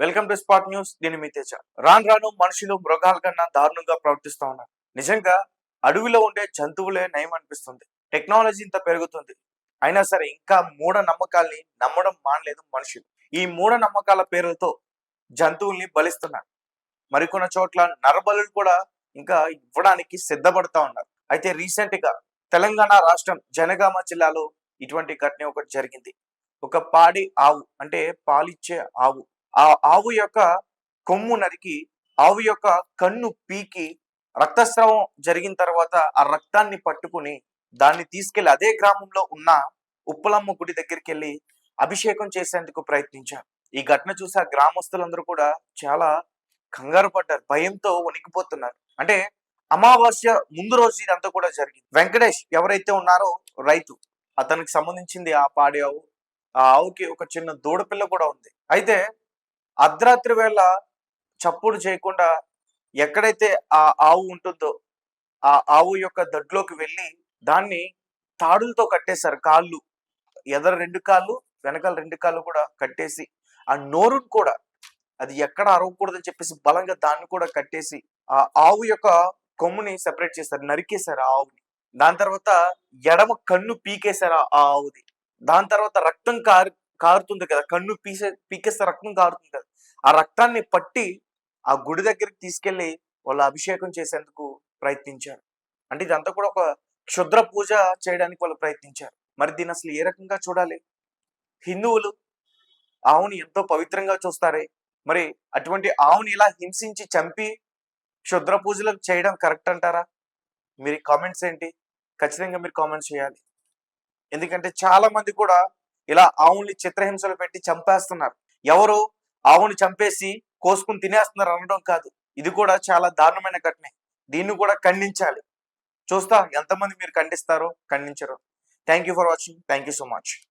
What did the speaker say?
Welcome to spot news. నేను మీ తేజ. రాను రాను మనుషులు మృగాల కన్నా దారుణంగా ప్రవర్తిస్తూ ఉన్నారు. నిజంగా అడవిలో ఉండే జంతువులే నయం అనిపిస్తుంది. టెక్నాలజీ ఇంత పెరుగుతుంది. అయినా సరే ఇంకా మూఢ నమ్మకాల్ని నమ్మడం మానలేదు మనుషులు. ఈ మూఢ నమ్మకాల పేరుతో జంతువుల్ని బలిస్తున్నారు. మరికొన్ని చోట్ల నరబలులు కూడా ఇంకా ఇవ్వడానికి సిద్ధపడతా ఉన్నారు. అయితే రీసెంట్గా తెలంగాణ రాష్ట్రం జనగామ జిల్లాలో ఇటువంటి ఘటన ఒకటి జరిగింది. ఒక పాడి ఆవు అంటే పాలిచ్చే ఆవు ఆ ఆవు యొక్క కొమ్ము నరికి ఆవు యొక్క కన్ను పీకి రక్తస్రావం జరిగిన తర్వాత ఆ రక్తాన్ని పట్టుకుని దాన్ని తీసుకెళ్ళి అదే గ్రామంలో ఉన్న ఉప్పలమ్మ గుడి దగ్గరికి వెళ్ళి అభిషేకం చేసేందుకు ప్రయత్నించారు. ఈ ఘటన చూసి ఆ గ్రామస్తులందరూ కూడా చాలా కంగారు పడ్డారు. భయంతో వణికిపోతున్నారు. అంటే అమావాస్య ముందు రోజు ఇదంతా కూడా జరిగింది. వెంకటేష్ ఎవరైతే ఉన్నారో రైతు అతనికి సంబంధించింది ఆ పాడి ఆవు. ఆ ఆవుకి ఒక చిన్న దూడపిల్ల కూడా ఉంది. అయితే అర్ధరాత్రి వేళ చప్పుడు చేయకుండా ఎక్కడైతే ఆ ఆవు ఉంటుందో ఆ ఆవు యొక్క దడ్లోకి వెళ్ళి దాన్ని తాడులతో కట్టేశారు కాళ్ళు. ఎదర రెండు కాళ్ళు వెనకాల రెండు కాళ్ళు కూడా కట్టేసి ఆ నోరును కూడా అది ఎక్కడ అరవకూడదని చెప్పేసి బలంగా దాన్ని కూడా కట్టేసి ఆ ఆవు యొక్క కొమ్ముని సెపరేట్ చేశారు నరికేశారు ఆ ఆవుని. దాని తర్వాత ఎడమ కన్ను పీకేశారు ఆ ఆ ఆవుది. దాని తర్వాత రక్తం కారు కారుతుంది కదా కన్ను పీసే పీకేస్తే రక్తం కారుతుంది కదా. ఆ రక్తాన్ని పట్టి ఆ గుడి దగ్గరికి తీసుకెళ్ళి వాళ్ళు అభిషేకం చేసేందుకు ప్రయత్నించారు. అంటే ఇదంతా కూడా ఒక క్షుద్ర పూజ చేయడానికి వాళ్ళు ప్రయత్నించారు. మరి దీన్ని అసలు ఏ రకంగా చూడాలి? హిందువులు ఆవుని ఎంతో పవిత్రంగా చూస్తారే? మరి అటువంటి ఆవుని ఇలా హింసించి చంపి క్షుద్ర పూజలు చేయడం కరెక్ట్ అంటారా? మీరు కామెంట్స్ ఏంటి? ఖచ్చితంగా మీరు కామెంట్స్ చేయాలి. ఎందుకంటే చాలా మంది కూడా ఇలా ఆవుల్ని చిత్రహింసలు పెట్టి చంపేస్తున్నారు. ఎవరు? ఆవుని చంపేసి కోసుకుని తినేస్తున్నారు అనడం కాదు. ఇది కూడా చాలా దారుణమైన ఘటనే. దీన్ని కూడా ఖండించాలి. చూస్తా ఎంతమంది మీరు ఖండిస్తారో ఖండించరు. Thank you for watching thank you so much